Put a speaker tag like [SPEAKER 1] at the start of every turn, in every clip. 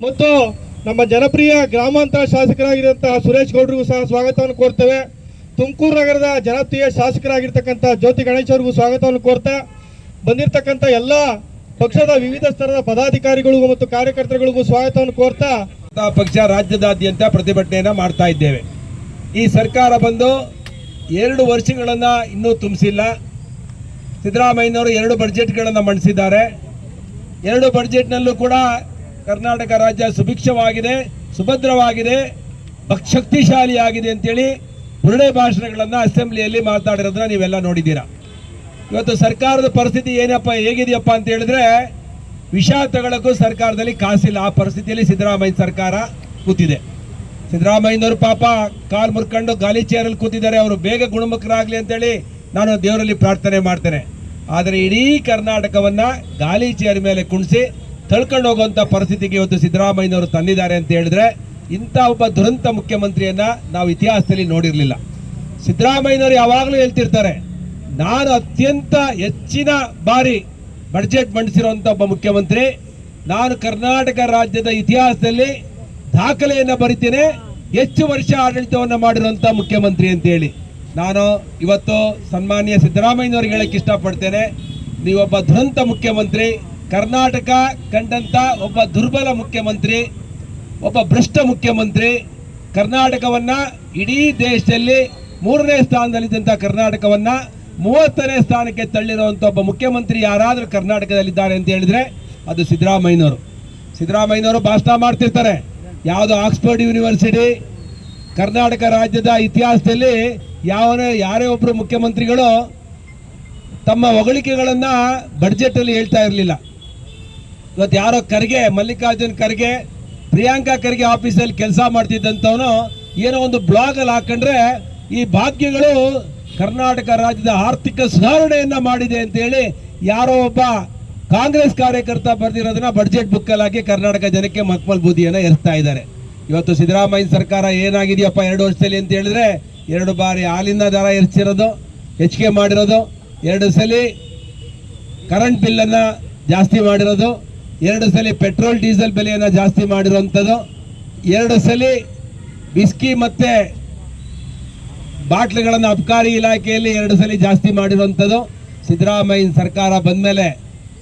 [SPEAKER 1] ಇವತ್ತು ನಮ್ಮ ಜನಪ್ರಿಯ ಗ್ರಾಮಾಂತರ ಶಾಸಕರಾಗಿರುವಂತಹ ಸುರೇಶ್ ಗೌಡ್ರಿಗೂ ಸಹ ಸ್ವಾಗತವನ್ನು ಕೋರ್ತೇವೆ. ತುಮಕೂರು ನಗರದ ಜನಪ್ರಿಯ ಶಾಸಕರಾಗಿರ್ತಕ್ಕಂಥ ಜ್ಯೋತಿ ಗಣೇಶ್ ಅವರಿಗೂ ಸ್ವಾಗತವನ್ನು ಕೋರ್ತಾ ಬಂದಿರತಕ್ಕಂಥ ಎಲ್ಲ ಪಕ್ಷದ ವಿವಿಧ ಸ್ತರದ ಪದಾಧಿಕಾರಿಗಳಿಗೂ ಮತ್ತು ಕಾರ್ಯಕರ್ತರುಗಳಿಗೂ ಸ್ವಾಗತವನ್ನು ಕೋರ್ತಾ
[SPEAKER 2] ಪಕ್ಷ ರಾಜ್ಯದಾದ್ಯಂತ ಪ್ರತಿಭಟನೆಯನ್ನು ಮಾಡ್ತಾ ಇದ್ದೇವೆ. ಈ ಸರ್ಕಾರ ಬಂದು ಎರಡು ವರ್ಷಗಳನ್ನ ಇನ್ನೂ ತುಂಬಿಸಿಲ್ಲ. ಸಿದ್ದರಾಮಯ್ಯನವರು ಎರಡು ಬಡ್ಜೆಟ್ಗಳನ್ನು ಮಂಡಿಸಿದ್ದಾರೆ. ಎರಡು ಬಡ್ಜೆಟ್ನಲ್ಲೂ ಕೂಡ ಕರ್ನಾಟಕ ರಾಜ್ಯ ಸುಭಿಕ್ಷವಾಗಿದೆ, ಸುಭದ್ರವಾಗಿದೆ ಶಕ್ತಿಶಾಲಿ ಶಕ್ತಿಶಾಲಿಯಾಗಿದೆ ಅಂತೇಳಿ ಮುರುಳೆ ಭಾಷಣಗಳನ್ನು ಅಸೆಂಬ್ಲಿಯಲ್ಲಿ ಮಾತಾಡಿರೋದನ್ನ ನೀವೆಲ್ಲ ನೋಡಿದ್ದೀರಾ. ಇವತ್ತು ಸರ್ಕಾರದ ಪರಿಸ್ಥಿತಿ ಏನಪ್ಪ, ಹೇಗಿದೆಯಪ್ಪ ಅಂತ ಹೇಳಿದ್ರೆ ವಿಷ ತಗೊಳ್ಳೋಕ್ಕೂ ಸರ್ಕಾರದಲ್ಲಿ ಕಾಸಿಲ್ಲ. ಆ ಪರಿಸ್ಥಿತಿಯಲ್ಲಿ ಸಿದ್ದರಾಮಯ್ಯ ಸರ್ಕಾರ ಕೂತಿದೆ. ಸಿದ್ದರಾಮಯ್ಯನವರು ಪಾಪ ಕಾಲು ಮುರ್ಕೊಂಡು ಗಾಲಿ ಚೇರಲ್ಲಿ ಕೂತಿದ್ದಾರೆ. ಅವರು ಬೇಗ ಗುಣಮುಖರಾಗಲಿ ಅಂತೇಳಿ ನಾನು ದೇವರಲ್ಲಿ ಪ್ರಾರ್ಥನೆ ಮಾಡ್ತೇನೆ. ಆದರೆ ಇಡೀ ಕರ್ನಾಟಕವನ್ನ ಗಾಲಿ ಚೇರ್ ಮೇಲೆ ಕುಣಿಸಿ ತಳ್ಕೊಂಡು ಹೋಗುವಂಥ ಪರಿಸ್ಥಿತಿಗೆ ಇವತ್ತು ಸಿದ್ದರಾಮಯ್ಯನವರು ತಂದಿದ್ದಾರೆ ಅಂತ ಹೇಳಿದ್ರೆ ಇಂಥ ಒಬ್ಬ ದುರಂತ ಮುಖ್ಯಮಂತ್ರಿಯನ್ನ ನಾವು ಇತಿಹಾಸದಲ್ಲಿ ನೋಡಿರಲಿಲ್ಲ. ಸಿದ್ದರಾಮಯ್ಯನವರು ಯಾವಾಗಲೂ ಹೇಳ್ತಿರ್ತಾರೆ, ನಾನು ಅತ್ಯಂತ ಹೆಚ್ಚಿನ ಬಾರಿ ಬಡ್ಜೆಟ್ ಮಂಡಿಸಿರುವಂಥ ಒಬ್ಬ ಮುಖ್ಯಮಂತ್ರಿ, ನಾನು ಕರ್ನಾಟಕ ರಾಜ್ಯದ ಇತಿಹಾಸದಲ್ಲಿ ದಾಖಲೆಯನ್ನು ಬರಿತೇನೆ, ಹೆಚ್ಚು ವರ್ಷ ಆಡಳಿತವನ್ನ ಮಾಡಿರುವಂಥ ಮುಖ್ಯಮಂತ್ರಿ ಅಂತೇಳಿ. ನಾನು ಇವತ್ತು ಸನ್ಮಾನ್ಯ ಸಿದ್ದರಾಮಯ್ಯನವ್ರಿಗೆ ಹೇಳಕ್ಕೆ ಇಷ್ಟಪಡ್ತೇನೆ, ನೀವೊಬ್ಬ ದುರಂತ ಮುಖ್ಯಮಂತ್ರಿ ಕರ್ನಾಟಕ ಕಂಡಂತ ಒಬ್ಬ ದುರ್ಬಲ ಮುಖ್ಯಮಂತ್ರಿ, ಒಬ್ಬ ಭ್ರಷ್ಟ ಮುಖ್ಯಮಂತ್ರಿ, ಕರ್ನಾಟಕವನ್ನ ಇಡೀ ದೇಶದಲ್ಲಿ ಮೂರನೇ ಸ್ಥಾನದಲ್ಲಿದ್ದಂಥ ಕರ್ನಾಟಕವನ್ನ ಮೂವತ್ತನೇ ಸ್ಥಾನಕ್ಕೆ ತಳ್ಳಿರುವಂಥ ಒಬ್ಬ ಮುಖ್ಯಮಂತ್ರಿ ಯಾರಾದರೂ ಕರ್ನಾಟಕದಲ್ಲಿದ್ದಾರೆ ಅಂತ ಹೇಳಿದ್ರೆ ಅದು ಸಿದ್ದರಾಮಯ್ಯನವರು. ಸಿದ್ದರಾಮಯ್ಯನವರು ಭಾಷಣ ಮಾಡ್ತಿರ್ತಾರೆ. ಯಾವುದು ಆಕ್ಸ್ಫರ್ಡ್ ಯೂನಿವರ್ಸಿಟಿ, ಕರ್ನಾಟಕ ರಾಜ್ಯದ ಇತಿಹಾಸದಲ್ಲಿ ಯಾವನೇ ಯಾರೇ ಒಬ್ಬರು ಮುಖ್ಯಮಂತ್ರಿಗಳು ತಮ್ಮ ಹೊಗಳಿಕೆಗಳನ್ನು ಬಡ್ಜೆಟ್ ಅಲ್ಲಿ ಹೇಳ್ತಾ ಇರಲಿಲ್ಲ. ಇವತ್ತು ಯಾರೋ ಖರ್ಗೆ ಮಲ್ಲಿಕಾರ್ಜುನ್ ಖರ್ಗೆ ಪ್ರಿಯಾಂಕಾ ಖರ್ಗೆ ಆಫೀಸಲ್ಲಿ ಕೆಲಸ ಮಾಡ್ತಿದ್ದಂಥವನು ಏನೋ ಒಂದು ಬ್ಲಾಗ್ ಅಲ್ಲಿ ಹಾಕೊಂಡ್ರೆ ಈ ಭಾಗ್ಯಗಳು ಕರ್ನಾಟಕ ರಾಜ್ಯದ ಆರ್ಥಿಕ ಸುಧಾರಣೆಯನ್ನ ಮಾಡಿದೆ ಅಂತೇಳಿ ಯಾರೋ ಒಬ್ಬ ಕಾಂಗ್ರೆಸ್ ಕಾರ್ಯಕರ್ತ ಬರೆದಿರೋದನ್ನ ಬಡ್ಜೆಟ್ ಹಾಕಿ ಕರ್ನಾಟಕ ಜನಕ್ಕೆ ಮಕ್ಮಲ್ ಬೂದಿಯನ್ನು ಎರಿಸ್ತಾ ಇದ್ದಾರೆ. ಇವತ್ತು ಸಿದ್ದರಾಮಯ್ಯ ಸರ್ಕಾರ ಏನಾಗಿದೆಯಪ್ಪ ಎರಡು ವರ್ಷದಲ್ಲಿ ಅಂತ ಹೇಳಿದ್ರೆ ಎರಡು ಬಾರಿ ಹಾಲಿನ ದರ ಎರಿಸಿರೋದು ಹೆಚ್ಚಿಗೆ ಮಾಡಿರೋದು, ಎರಡು ಸಲ ಕರೆಂಟ್ ಬಿಲ್ಲನ್ನು ಜಾಸ್ತಿ ಮಾಡಿರೋದು ಎರಡು ಸಲ ಪೆಟ್ರೋಲ್, ಡೀಸೆಲ್ ಬೆಲೆಯನ್ನು ಜಾಸ್ತಿ ಮಾಡಿರುವಂಥದ್ದು. ಎರಡು ಸಲ ಬಿಸ್ಕಿ ಮತ್ತೆ ಬಾಟ್ಲುಗಳನ್ನು ಅಬಕಾರಿ ಇಲಾಖೆಯಲ್ಲಿ ಎರಡು ಸಲ ಜಾಸ್ತಿ ಮಾಡಿರುವಂಥದ್ದು. ಸಿದ್ದರಾಮಯ್ಯ ಸರ್ಕಾರ ಬಂದ ಮೇಲೆ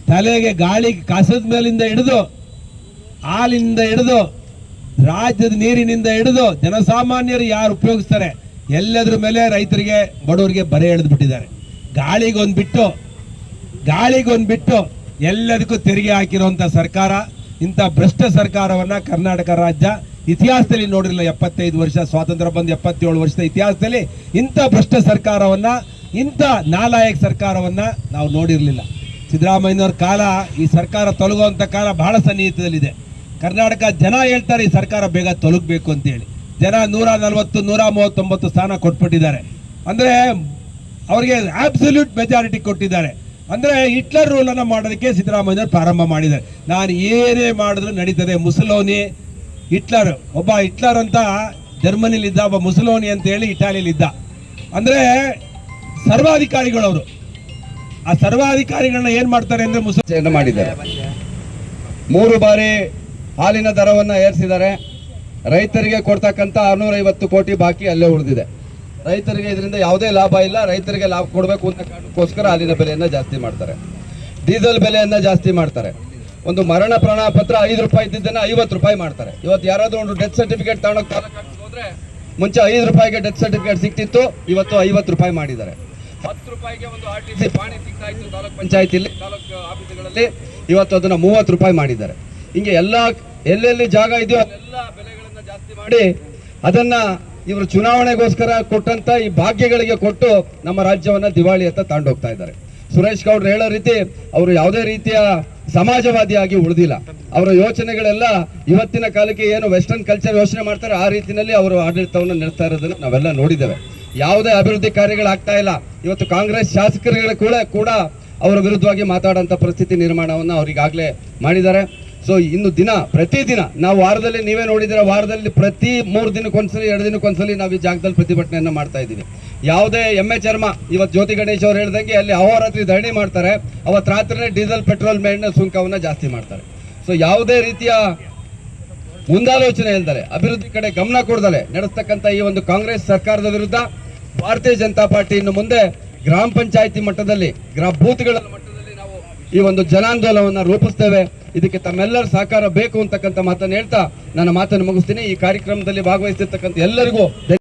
[SPEAKER 2] ತಲೆಗೆ ಗಾಳಿ ಕಸದ ಮೇಲಿಂದ ಹಿಡಿದು, ಹಾಲಿನಿಂದ ಹಿಡಿದು, ರಾಜ್ಯದ ನೀರಿನಿಂದ ಹಿಡಿದು ಜನಸಾಮಾನ್ಯರು ಯಾರು ಉಪಯೋಗಿಸ್ತಾರೆ? ಎಲ್ಲದ್ರ ಮೇಲೆ ರೈತರಿಗೆ, ಬಡವರಿಗೆ ಬರೆ ಎಳೆದು ಬಿಟ್ಟಿದ್ದಾರೆ. ಗಾಳಿಗೊಂದು ಬಿಟ್ಟು ಗಾಳಿಗೊಂದು ಬಿಟ್ಟು ಎಲ್ಲದಕ್ಕೂ ತೆರಿಗೆ ಹಾಕಿರುವಂಥ ಸರ್ಕಾರ, ಇಂಥ ಭ್ರಷ್ಟ ಸರ್ಕಾರವನ್ನ ಕರ್ನಾಟಕ ರಾಜ್ಯ ಇತಿಹಾಸದಲ್ಲಿ ನೋಡಿರಲಿಲ್ಲ. ಎಪ್ಪತ್ತೈದು ವರ್ಷ ಸ್ವಾತಂತ್ರ್ಯ ಬಂದ ಎಪ್ಪತ್ತೇಳು ವರ್ಷದ ಇತಿಹಾಸದಲ್ಲಿ ಇಂಥ ಭ್ರಷ್ಟ ಸರ್ಕಾರವನ್ನ, ಇಂಥ ನಾಲಾಯಕ ಸರ್ಕಾರವನ್ನ ನಾವು ನೋಡಿರಲಿಲ್ಲ. ಸಿದ್ದರಾಮಯ್ಯನವ್ರ ಕಾಲ, ಈ ಸರ್ಕಾರ ತೊಲಗುವಂಥ ಕಾಲ ಬಹಳ ಸನ್ನಿಹಿತದಲ್ಲಿದೆ. ಕರ್ನಾಟಕ ಜನ ಹೇಳ್ತಾರೆ, ಈ ಸರ್ಕಾರ ಬೇಗ ತೊಲಗಬೇಕು ಅಂತೇಳಿ. ಜನ ನೂರ ನಲವತ್ತು, ನೂರ ಮೂವತ್ತೊಂಬತ್ತು ಸ್ಥಾನ ಕೊಟ್ಬಿಟ್ಟಿದ್ದಾರೆ. ಅಂದರೆ ಅವರಿಗೆ ಆಬ್ಸಲ್ಯೂಟ್ ಮೆಜಾರಿಟಿ ಕೊಟ್ಟಿದ್ದಾರೆ. ಅಂದ್ರೆ ಹಿಟ್ಲರ್ ರೂಲ್ ಅನ್ನ ಮಾಡೋದಕ್ಕೆ ಸಿದ್ದರಾಮಯ್ಯ ಪ್ರಾರಂಭ ಮಾಡಿದ್ದಾರೆ. ನಾನು ಏನೇ ಮಾಡಿದ್ರು ನಡೀತದೆ. ಮುಸಲೋನಿ, ಹಿಟ್ಲರ್, ಒಬ್ಬ ಹಿಟ್ಲರ್ ಅಂತ ಜರ್ಮನಿಲಿ ಇದ್ದ ಒಬ್ಬ ಮುಸಲೋನಿ ಅಂತ ಹೇಳಿ ಇಟಾಲಿಯಲ್ಲಿ ಇದ್ದ ಅಂದ್ರೆ ಸರ್ವಾಧಿಕಾರಿಗಳವರು. ಆ ಸರ್ವಾಧಿಕಾರಿಗಳನ್ನ ಏನ್ ಮಾಡ್ತಾರೆ ಅಂದ್ರೆ ಮುಸ
[SPEAKER 3] ಚರ್ಚೆಯನ್ನು ಮಾಡಿದ್ದಾರೆ. ಮೂರು ಬಾರಿ ಹಾಲಿನ ದರವನ್ನು ಏರಿಸಿದ್ದಾರೆ. ರೈತರಿಗೆ ಕೊಡ್ತಕ್ಕಂಥ ಆರುನೂರೈವತ್ತು ಕೋಟಿ ಬಾಕಿ ಅಲ್ಲೇ ಉಳಿದಿದೆ. ರೈತರಿಗೆ ಇದರಿಂದ ಯಾವುದೇ ಲಾಭ ಇಲ್ಲ, ರೈತರಿಗೆ ಲಾಭ ಕೊಡಬೇಕು ಅಂತ ಕಾರಣಕ್ಕೋಸ್ಕರ ಹಾಲಿನ ಬೆಲೆಯನ್ನು ಜಾಸ್ತಿ ಮಾಡ್ತಾರೆ. ಡೀಸೆಲ್ ಬೆಲೆಯನ್ನು ಜಾಸ್ತಿ ಮಾಡ್ತಾರೆ. ಒಂದು ಮರಣ ಪ್ರಮಾಣ ಪತ್ರ ಐದು ರೂಪಾಯಿ ಇದ್ದಿದ್ದನ್ನು ಐವತ್ತು ರೂಪಾಯಿ ಮಾಡ್ತಾರೆ. ಇವತ್ತು ಯಾರಾದರೂ ಒಂದು ಡೆತ್ ಸರ್ಟಿಫಿಕೇಟ್ ತಗೊಂಡೋಗಿ ಹೋದರೆ ಮುಂಚೆ ಐದು ರೂಪಾಯಿಗೆ ಡೆತ್ ಸರ್ಟಿಫಿಕೇಟ್ ಸಿಕ್ತಿತ್ತು, ಇವತ್ತು ಐವತ್ತು ರೂಪಾಯಿ ಮಾಡಿದ್ದಾರೆ. ಹತ್ತು ರೂಪಾಯಿಗೆ ಒಂದು ಆರ್ ಟಿ ಸಿ ಪಾಣಿ ಸಿಗ್ತಾ ಇತ್ತು ತಾಲೂಕು ಪಂಚಾಯತಿಲಿ, ತಾಲೂಕು ಆಫೀಸ್ಗಳಲ್ಲಿ. ಇವತ್ತು ಅದನ್ನು ಮೂವತ್ತು ರೂಪಾಯಿ ಮಾಡಿದ್ದಾರೆ. ಹಿಂಗೆ ಎಲ್ಲ, ಎಲ್ಲೆಲ್ಲಿ ಜಾಗ ಇದೆಯೋ ಎಲ್ಲ ಬೆಲೆಗಳನ್ನು ಜಾಸ್ತಿ ಮಾಡಿ ಅದನ್ನ ಇವರು ಚುನಾವಣೆಗೋಸ್ಕರ ಕೊಟ್ಟಂತ ಈ ಭಾಗ್ಯಗಳಿಗೆ ಕೊಟ್ಟು ನಮ್ಮ ರಾಜ್ಯವನ್ನ ದಿವಾಳಿ ಅಂತ ತಾಂಡೋಗ್ತಾ ಇದ್ದಾರೆ. ಸುರೇಶ್ ಗೌಡ್ರು ಹೇಳೋ ರೀತಿ ಅವರು ಯಾವುದೇ ರೀತಿಯ ಸಮಾಜವಾದಿಯಾಗಿ ಉಳಿದಿಲ್ಲ. ಅವರ ಯೋಚನೆಗಳೆಲ್ಲ ಇವತ್ತಿನ ಕಾಲಕ್ಕೆ ಏನು ವೆಸ್ಟರ್ನ್ ಕಲ್ಚರ್ ಯೋಚನೆ ಮಾಡ್ತಾರೆ, ಆ ರೀತಿಯಲ್ಲಿ ಅವರು ಆಡಳಿತವನ್ನು ನಡೆಸ್ತಾ ಇರೋದನ್ನು ನಾವೆಲ್ಲ ನೋಡಿದ್ದೇವೆ. ಯಾವುದೇ ಅಭಿವೃದ್ಧಿ ಕಾರ್ಯಗಳಾಗ್ತಾ ಇಲ್ಲ. ಇವತ್ತು ಕಾಂಗ್ರೆಸ್ ಶಾಸಕರುಗಳ ಕೂಡ ಕೂಡ ಅವರ ವಿರುದ್ಧವಾಗಿ ಮಾತಾಡೋಂಥ ಪರಿಸ್ಥಿತಿ ನಿರ್ಮಾಣವನ್ನು ಅವರಿಗಾಗಲೇ ಮಾಡಿದ್ದಾರೆ. ಸೊ ಇನ್ನು ದಿನ ಪ್ರತಿದಿನ ನಾವು ವಾರದಲ್ಲಿ, ನೀವೇ ನೋಡಿದ್ರೆ ವಾರದಲ್ಲಿ ಪ್ರತಿ ಮೂರು ದಿನಕ್ಕೊಂದ್ಸಲಿ, ಎರಡು ದಿನಕ್ಕೊಂದ್ಸಲಿ ನಾವು ಈ ಜಾಗದಲ್ಲಿ ಪ್ರತಿಭಟನೆಯನ್ನು ಮಾಡ್ತಾ ಇದ್ದೀವಿ. ಯಾವುದೇ ಎಮ್ಮೆ ಚರ್ಮ ಇವತ್ತು ಜ್ಯೋತಿ ಗಣೇಶ್ ಅವರು ಹೇಳ್ದಂಗೆ ಅಲ್ಲಿ ಅಹೋರಾತ್ರಿ ಧರಣಿ ಮಾಡ್ತಾರೆ, ಅವತ್ತು ರಾತ್ರಿನೇ ಡೀಸೆಲ್ ಪೆಟ್ರೋಲ್ ಮೇಲಿನ ಸುಂಕವನ್ನ ಜಾಸ್ತಿ ಮಾಡ್ತಾರೆ. ಸೊ ಯಾವುದೇ ರೀತಿಯ ಮುಂದಾಲೋಚನೆ ಇಲ್ದಲೆ, ಅಭಿವೃದ್ಧಿ ಕಡೆ ಗಮನ ಕೊಡದಲೆ, ನಡೆಸ್ತಕ್ಕಂಥ ಈ ಒಂದು ಕಾಂಗ್ರೆಸ್ ಸರ್ಕಾರದ ವಿರುದ್ಧ ಭಾರತೀಯ ಜನತಾ ಪಾರ್ಟಿ ಇನ್ನು ಮುಂದೆ ಗ್ರಾಮ ಪಂಚಾಯಿತಿ ಮಟ್ಟದಲ್ಲಿ, ಗ್ರಾಮ ಬೂತ್ಗಳ ಈ ಒಂದು ಜನಾಂದೋಲನವನ್ನ ರೂಪಿಸ್ತೇವೆ. ಇದಕ್ಕೆ ತಮ್ಮೆಲ್ಲರ ಸಹಕಾರ ಬೇಕು ಅಂತಕ್ಕಂಥ ಮಾತನ್ನು ಹೇಳ್ತಾ ನನ್ನ ಮಾತನ್ನು ಮುಗಿಸ್ತೀನಿ. ಈ ಕಾರ್ಯಕ್ರಮದಲ್ಲಿ ಭಾಗವಹಿಸಿರ್ತಕ್ಕಂಥ ಎಲ್ಲರಿಗೂ